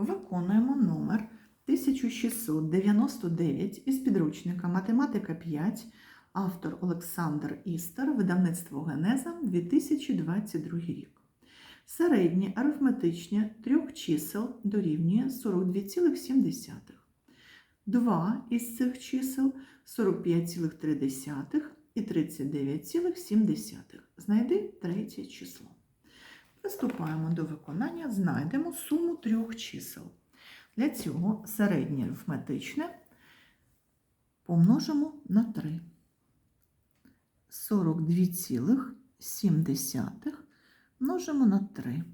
Виконуємо номер 1699 із підручника Математика 5, автор Олександр Істер, видавництво Генеза 2022 рік. Середнє арифметичне трьох чисел дорівнює 42,7. Два із цих чисел 45,3 і 39,7. Знайди третє число. Приступаємо до виконання, знайдемо суму трьох чисел. Для цього середнє арифметичне помножимо на 3. 42,7 множимо на 3.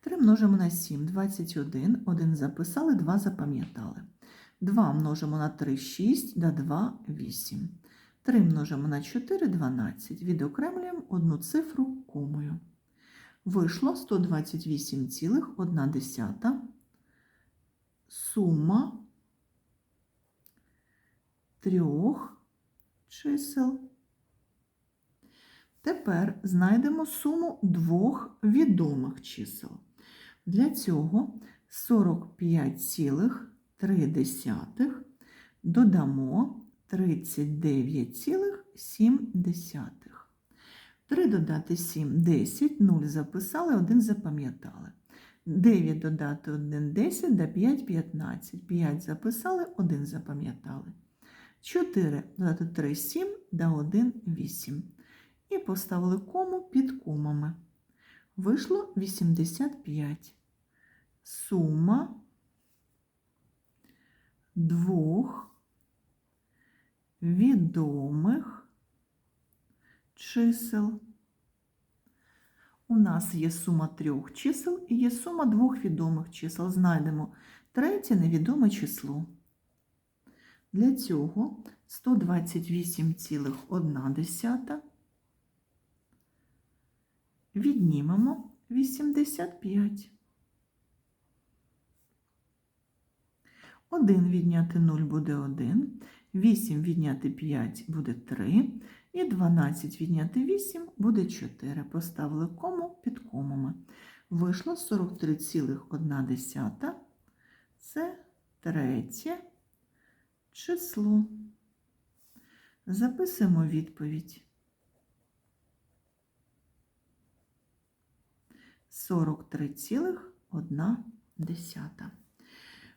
3 множимо на 7, 21, 1 записали, 2 запам'ятали. 2 множимо на 3, 6, да 2, 8. 3 множимо на 4, 12. Відокремлюємо одну цифру комою. Вийшло 128,1 сума трьох чисел. Тепер знайдемо суму двох відомих чисел. Для цього 45,3 додамо 39,7. 3 додати 7 10, 0 записали, 1 запам'ятали. 9 додати 1 10, да 5 15. 5 записали, 1 запам'ятали. 4 додати 3 7, да 1 8. І поставили кому під комами. Вийшло 85. Сума двох відомих чисел. У нас є сума трьох чисел і є сума двох відомих чисел. Знайдемо третє невідоме число. Для цього 128,1 віднімемо 85. 1 відняти 0 буде 1, 8 відняти 5 буде 3, і 12 відняти 8 буде 4. Поставили кому під комами. Вийшло 43,1. Це третє число. Записуємо відповідь. 43,1.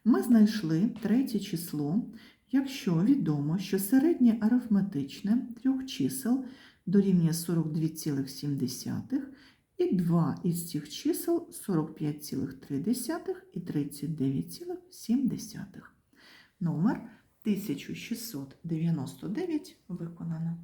Ми знайшли третє число, якщо відомо, що середнє арифметичне трьох чисел дорівнює 42,7 і два із цих чисел 45,3 і 39,7. Номер 1699 виконано.